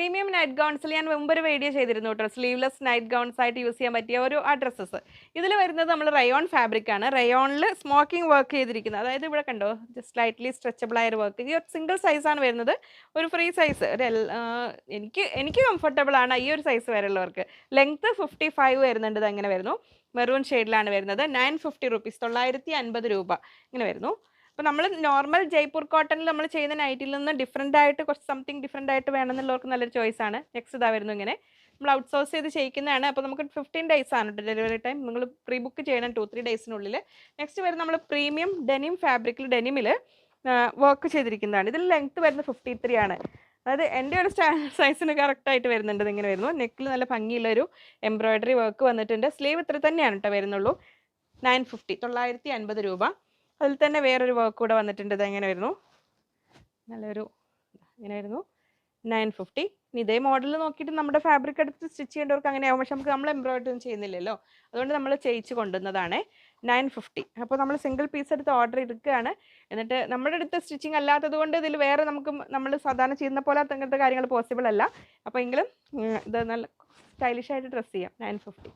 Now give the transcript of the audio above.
Premium night ഗൗൺസിൽ ഞാൻ മുമ്പ് ഒരു വീഡിയോ ചെയ്തിരുന്നു കേട്ടോ സ്ലീവ്ലെസ് നൈറ്റ് ഗൗൺസ് ആയിട്ട് യൂസ് ചെയ്യാൻ പറ്റിയ ഒരു അഡ്രസ്സസ് ഡ്രസ്സസ് ഇതിൽ വരുന്നത് നമ്മൾ റയോൺ ഫാബ്രിക് ആണ്. റയോണിൽ സ്മോക്കിംഗ് വർക്ക് ചെയ്തിരിക്കുന്നത്. അതായത് ഇവിടെ കണ്ടോ ജസ്റ്റ് സ്ലൈറ്റ്ലി സ്ട്രെച്ചബിൾ ആയ വർക്ക് ഈ ഒരു സിംഗിൾ സൈസാണ് വരുന്നത്. ഒരു ഫ്രീ സൈസ് ഒരു എനിക്ക് എനിക്ക് കംഫർട്ടബിൾ ആണ് ഈ ഒരു സൈസ് വരെയുള്ളവർക്ക്. ലെങ്ത്ത് ഫിഫ്റ്റി ഫൈവ് വരുന്നുണ്ട് അങ്ങനെ വരുന്നു. മെറൂൺ ഷെയ്ഡിലാണ് വരുന്നത്. നയൻ ഫിഫ്റ്റി റുപ്പീസ് തൊള്ളായിരത്തി അൻപത് രൂപ. ഇങ്ങനെ വരുന്നു. അപ്പോൾ നമ്മൾ നോർമൽ ജയ്പൂർ കോട്ടണിൽ നമ്മൾ ചെയ്യുന്ന നൈറ്റിൽ നിന്ന് ഡിഫറെന്റ് ആയിട്ട് കുറച്ച് സംതിങ് ഡിഫറെന്റ് ആയിട്ട് വേണമെന്നുള്ളവർക്ക് നല്ലൊരു ചോയ്സ് ആണ്. നെക്സ്റ്റ് ഇതാ വരുന്നു ഇങ്ങനെ. നമ്മൾ ഔട്ട്സോഴ്സ് ചെയ്ത് ചെയ്യിക്കുന്നതാണ്. അപ്പോൾ നമുക്ക് ഫിഫ്റ്റീൻ ഡേയ്സ് ആണ് ഡെലിവറി ടൈം നിങ്ങൾ പ്രീ ബുക്ക് ചെയ്യണം ടു ത്രീ ഡേയ്സിനുള്ളിൽ നെക്സ്റ്റ് വരുന്ന നമ്മൾ പ്രീമിയം ഡെനിം ഫാബ്രിക്കിൽ ഡെനിമിൽ വർക്ക് ചെയ്തിരിക്കുന്നതാണ്. ഇതിൽ ലെങ്ത്ത് വരുന്നത് ഫിഫ്റ്റി ത്രീ ആണ്. അതായത് എന്റെ ഒരു സൈസിന് കറക്റ്റായിട്ട് വരുന്നുണ്ട്. ഇതിങ്ങനെ വരുന്നു. നെക്കിൽ നല്ല ഭംഗിയുള്ള ഒരു എംബ്രോയിഡറി വർക്ക് വന്നിട്ടുണ്ട്. സ്ലീവ് ഇത്ര തന്നെയാണ് കേട്ടോ വരുന്നുള്ളൂ. നയൻ ഫിഫ്റ്റി തൊള്ളായിരത്തി അൻപത് രൂപ. അതിൽ തന്നെ വേറൊരു വർക്ക് കൂടെ വന്നിട്ടുണ്ട്. ഇത് എങ്ങനെ വരുന്നു നല്ലൊരു ഇങ്ങനെ വരുന്നു നയൻ ഫിഫ്റ്റി ഇതേ മോഡൽ നോക്കിയിട്ട് നമ്മുടെ ഫാബ്രിക് എടുത്ത് സ്റ്റിച്ച് ചെയ്യേണ്ടവർക്ക് അങ്ങനെയാവും. പക്ഷെ നമുക്ക് നമ്മൾ എംബ്രോയിഡറി ഒന്നും ചെയ്യുന്നില്ലല്ലോ. അതുകൊണ്ട് നമ്മൾ ചെയ്യിച്ച് കൊണ്ടുവന്നതാണ് നയൻ ഫിഫ്റ്റി അപ്പോൾ നമ്മൾ സിംഗിൾ പീസ് എടുത്ത് ഓർഡർ എടുക്കുകയാണ്. എന്നിട്ട് നമ്മുടെ അടുത്ത് സ്റ്റിച്ചിങ് അല്ലാത്തത് കൊണ്ട് ഇതിൽ വേറെ നമുക്ക് നമ്മൾ സാധാരണ ചെയ്യുന്ന പോലെ അങ്ങനത്തെ കാര്യങ്ങൾ പോസിബിൾ അല്ല. അപ്പോൾ എങ്കിലും ഇത് നല്ല സ്റ്റൈലിഷ് ആയിട്ട് ഡ്രസ്സ് ചെയ്യാം. Nine fifty